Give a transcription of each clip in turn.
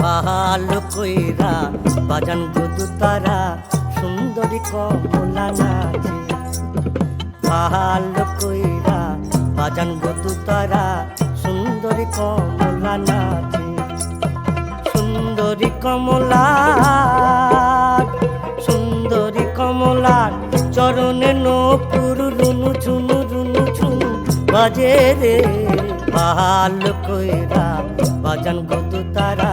ভালো কইরা, বাজান গুদু তারা, সুন্দরী কমলা নাচে। ভালো কইরা, বাজান গুদু তারা, সুন্দরী কমলা নাচে। সুন্দরী কমলা সুন্দরী কমলা চরণে ঝুনু রুনু ঝুনু বাজে রে ভালো কইরা। বাজান গদু তারা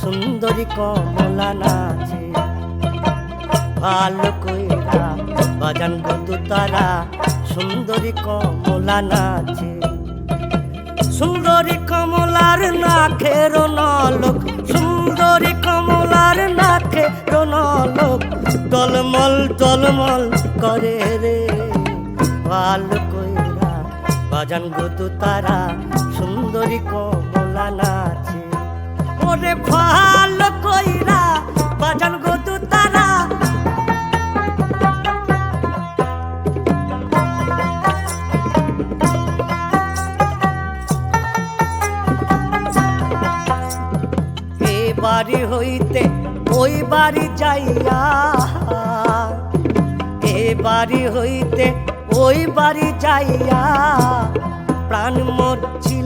সুন্দরী কমলা নাচে। ভালো কইরা, বাজান গদু তারা সুন্দরী কমলা নাচে। সুন্দরী কমলার নাখের নলক, সুন্দরী কমলার নাখের নলক। টলমল টলমল করে রে ভালো বাজান গদু তারা, সুন্দরী কমলা নাচে। ওরে ভালো কইরা বাজান গদু তারা। এ বাড়ি হইতে ওই বাড়ি যাইয়া, এ বাড়ি হইতে ওই বাড়ি যাইয়া প্রাণ মোর ঝিলিমিলি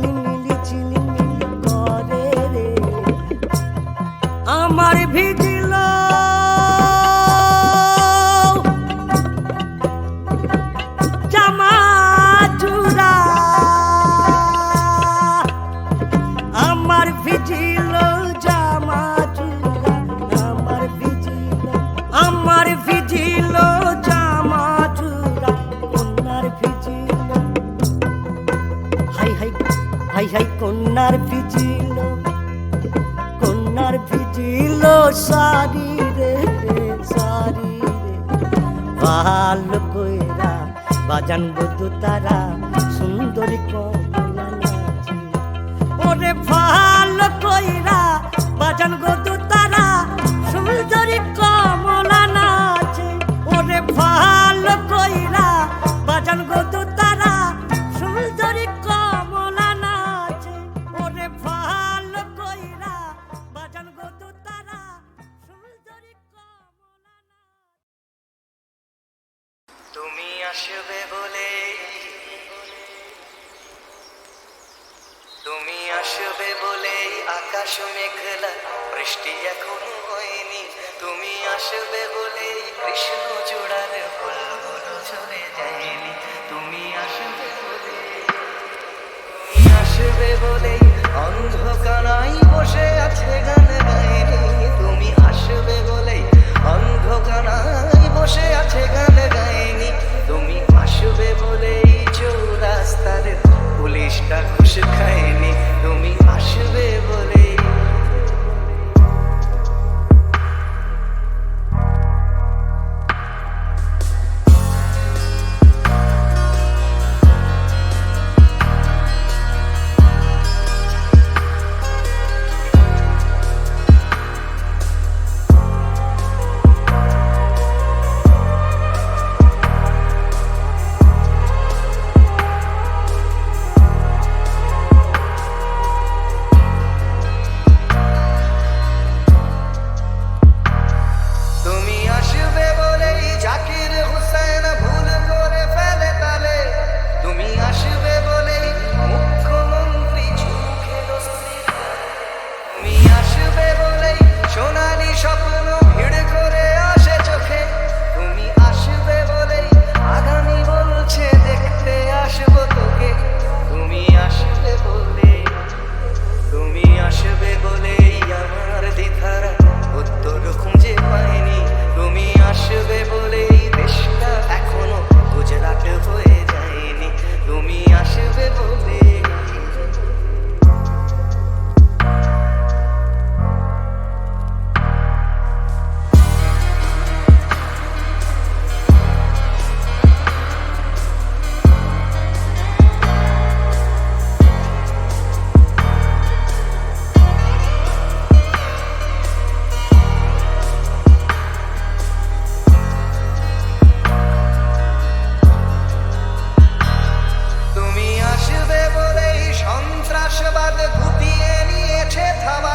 বাজান Tama.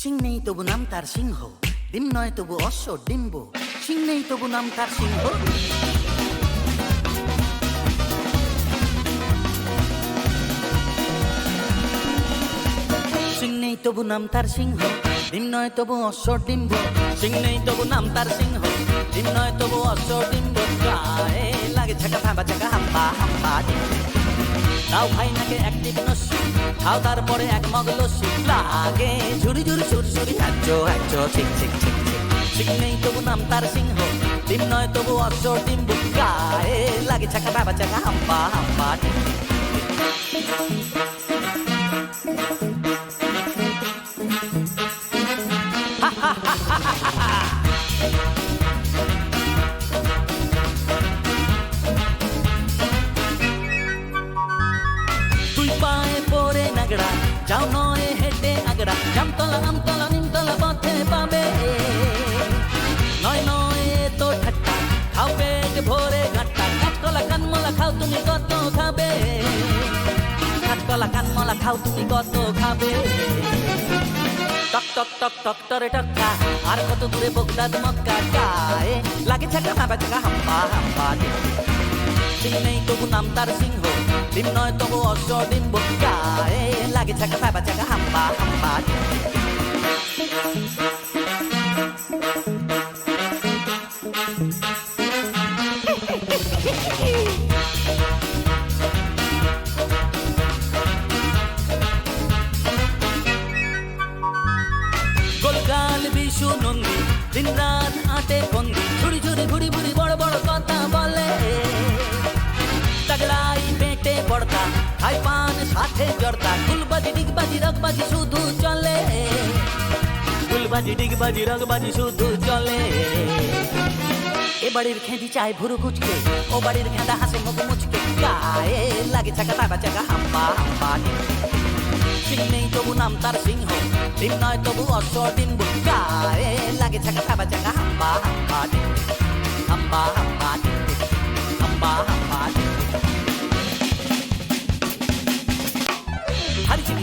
সিং নেই তবু নাম তার সিংহ ডিম নয় তবু অশ্ব ডিম্ব সিং নেই তবু নাম তার সিংহ সিং নেই তবু নাম তার সিংহ ডিম নয় তবু অশ্ব ডিম্ব সিং নেই তবু নাম তার সিংহ ডিম নয় তবু অশ্ব ডিম্ব লাগে ছাকা ফাঁবা ছাকা হাম্পা হাম্পা ডিম তাও ভাই নাকে অ্যাক্টিভ নস্যি খাও তারপরে এক মগ লস্যি। লাগে ঝুড়ি ঝুড়ি সুর সুরি হ্যাচ্ছ হ্যাচ্ছ ঠিক ঠিক ঠিক ঠিক নেই তবু নাম তার সিংহ, ডিম নয় তবু অর্শ ডিম গায়ে লাগে ছাকা বাবা চাকা হাম্পা হাম্পা ঠিক ঠিক জামতলা আমতলা নিমতলা পথে পাবে। নয় নয় তো ঠাট্টা। খাও পেট ভরে ঘাট্টা কাঠকলা, কানমলা খাও, তুমি কত খাবে? কাঠকলা, কানমলা খাও, তুমি কত খাবে? টক টক টক টক, টরে টক্কা। আর কত দূরে বগদাদ মক্কা গায়ে লাগে ছাকা হাবা ছাকা হাম্পা হাম্পা। সিং নেই তবু নাম তার সিংহ। ডিম নয় তবু অশ্ব ডিম্ব গায়ে লাগে ছাকা ফাইবা ছাকা হাম্পা হাম্পা টিক। বিশু নন্দী দিন রাত আটে বন্দি ঝুড়ি ঝুড়ি ঘুড়ি বুড়ি বড় বড় কথা বলে তগড়াই পেটে পড়তা খাই পান সাথে জড়তা, ফুলবাজি, ডিগবাজি রগবাজি শুধু চলে ফুলবাজি ডিগবাজি রগবাজি শুধু চলে এ বাড়ির খেঁদি চায় ভুরু কুচকে, ও বাড়ির খেঁদা হাসে মুখ মুচকে গায়ে লাগে চাকা তাবা চাকা হাম্পা হাম্পা। সিং নেই তবু নাম তার সিংহ, ডিম নয় তবু অশ্ব ডিম গায়ে লাগে ছাকা খাবা চাকা, হাম্বা হাম্বা টিক টিক। হাম্বা হাম্বা টিক টিক। হাম্বা হাম্বা টিক টিক। হারি চিনি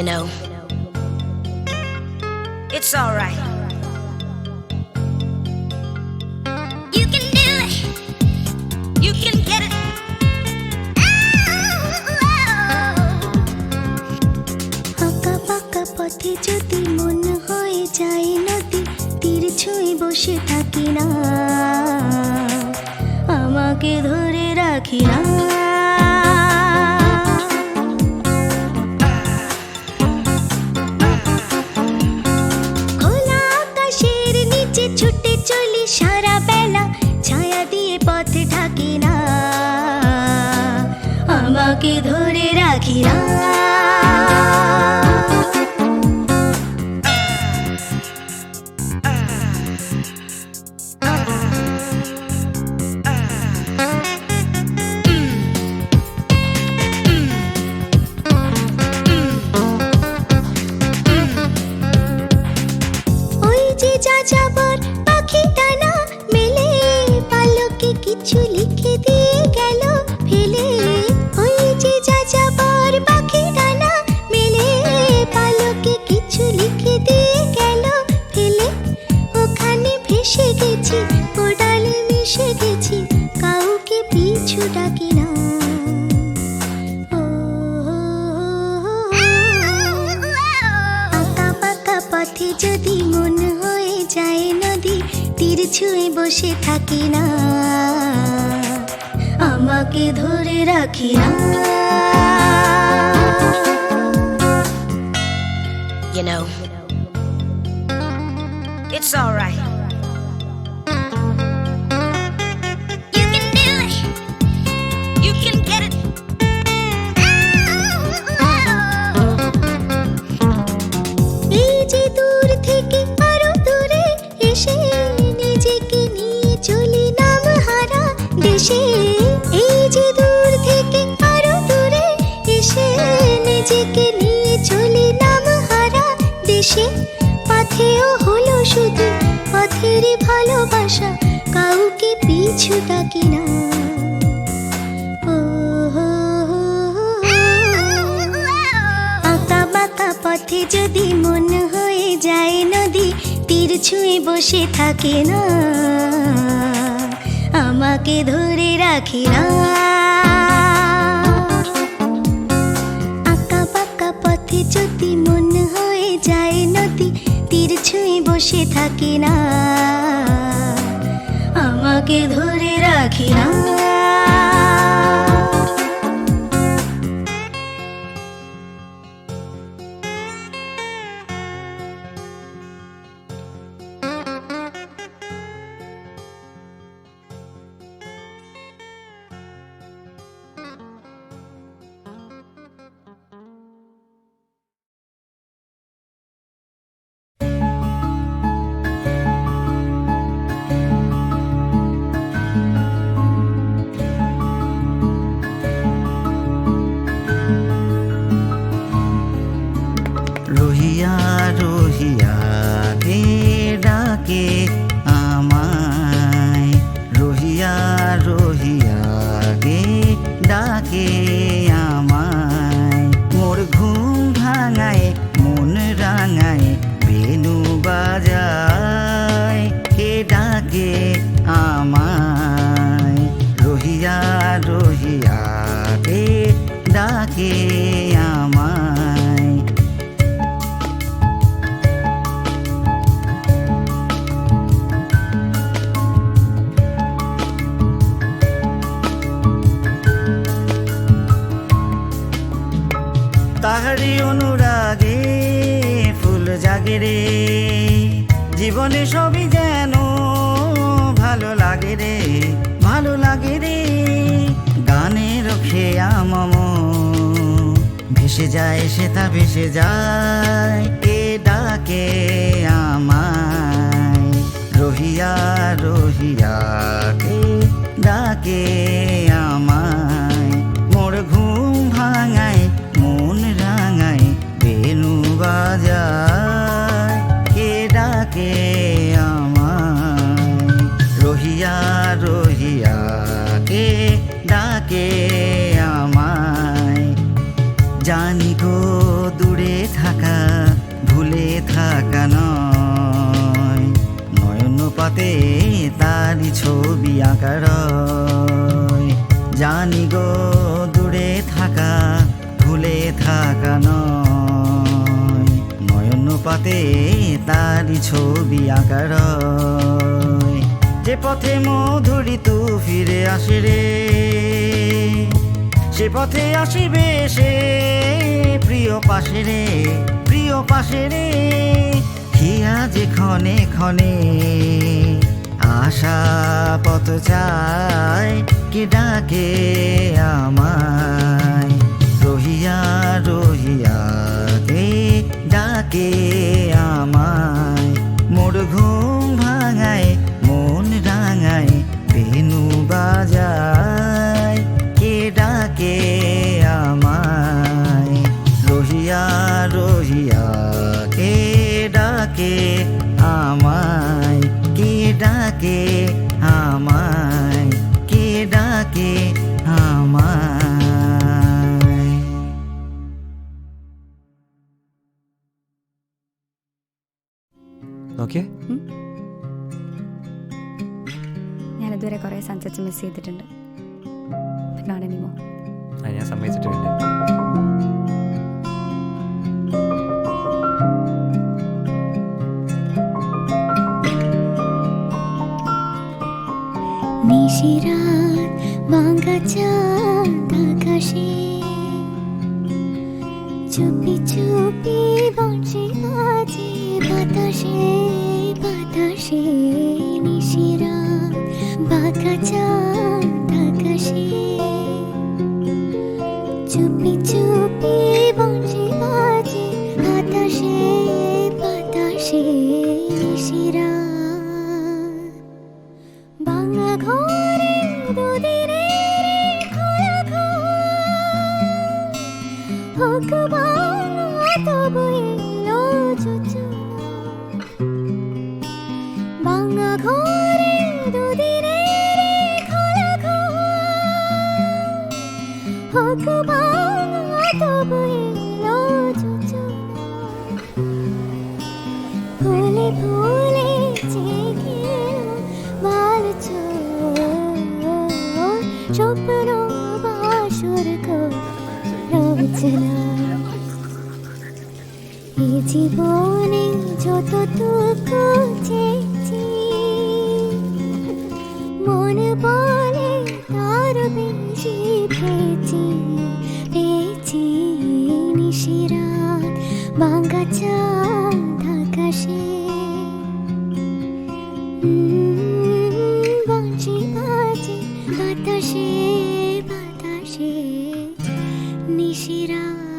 You know, it's alright. You can do it. You can get it. পথে যদি মন হয়ে যায় নদী তীর ছুঁয়ে বসে থাকি না আমাকে ধরে রাখি না দেশে এই যে দূর থেকে আরও দূরে এসে নিজেকে নিয়ে চলি নাম হারা দেশে। পথেও হলো শুধু পথের ভালোবাসা, কাউকে পিছু ডাকি না। আঁকা বাঁকা পথে যদি মন হয়ে যায় নদী, তীর ছুঁয়ে বসে থাকে না। আমাকে ধরে রাখি না আঁকা পাকা পথে যদি মন হয়ে যায় নদী, তীর ছুঁয়ে বসে থাকি না আমাকে ধরে রাখি না ডাকে আমায়। রহিয়া রহিয়া কে ডাকে আমায়। তাহারি অনুরাগে ফুল জাগে রে। জীবনে সবই যেন লাগে রে, ভালো লাগে রে গানের খেয়া মম ভেসে যায় সে তা ভেসে যায় কে ডাকে আমায়। রহিয়া রহিয়া কে ডাকে আমায়। আঁকা রয় জানি গো, দূরে থাকা, ভুলে থাকা নয়। নয়ন পাতে তারি ছবি আঁকা রয় যে পথে মধুরি তু ফিরে আসে রে, সে পথে আসিবে সে প্রিয় পাশে রে, প্রিয় পাশে রে। হিয়া যে ক্ষণে ক্ষণে আশা পথ চায়, কে ডাকে আমায়? রহিয়া রহিয়া, কে ডাকে আমায়? মোর ঘুম ভাঙায়, মন রাঙায়, বেনু বাজায়, কে ডাকে আমায়? রহিয়া রহিয়া, কে ডাকে আমায়? ডাকে আমায় কে ডাকে আমায় ഓക്കെ ഞാൻ ഇതുവരെ കുറേ സൺസെറ്റ്സ് മിസ് ചെയ്തിട്ടുണ്ട് നോട്ട് എനിമോ ആ ഞാൻ സമ്മതിച്ചിട്ടുണ്ട് ঘরে দুদিনে খোলা ঘর তবু এলো ফুলে ফুলে জেগে মালচ স্বপ্ন বাসর রচনা এই জীবনে বাতাসে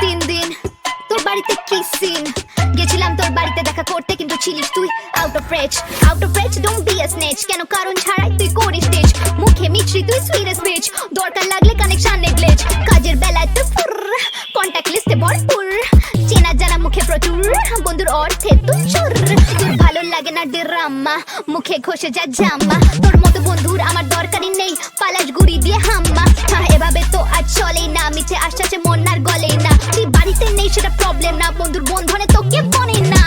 তিন দিন তোর বাড়িতে কি সিন গেছিলাম তোর বাড়িতে দেখা করতে, কিন্তু ছিলিস তুই out of reach out of reach don't be a snatch কেন কারণ ছাড়াই তুই করিস স্টেজ মুখে মিছরি তুই সুইরেস বিচ দরকার লাগলে কানেকশন নেগলেজ কাজের বেলায় তুই ফুর কন্টাক্ট লিস্টে ভরপুর। চেনা জানা মুখে প্রচুর। বন্ধুর অর্থে তুচুর চোর তোর ভালো লাগে না ড্রামা মুখে ঘষে যা জাম্মা তোর মতো বন্ধুর আমার দরকারই নেই। পালাশ গুড়ি দিয়ে হাম্মা। হ্যাঁ, এভাবে তো আজ চলে না। মিছে আশ্বাসে মন্নার আর গলে না। তুই বাড়িতে নেই সেটা প্রবলেম না। বন্ধুর বন্ধনে তোকে বনে না।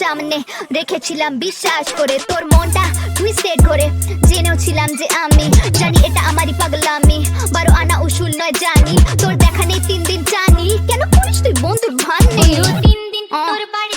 সামনে রেখেছিলাম বিশ্বাস করে তোর মনটা টুইস্টেড করে। জেনেও ছিলাম যে আমি জানি এটা আমারই পাগলামি। বারো আনা উসুল নয় জানি তোর দেখা নেই তিন দিন জানি কেন করিস তুই বন্ধুর ভান নেই? তিন দিন তোর বাড়ি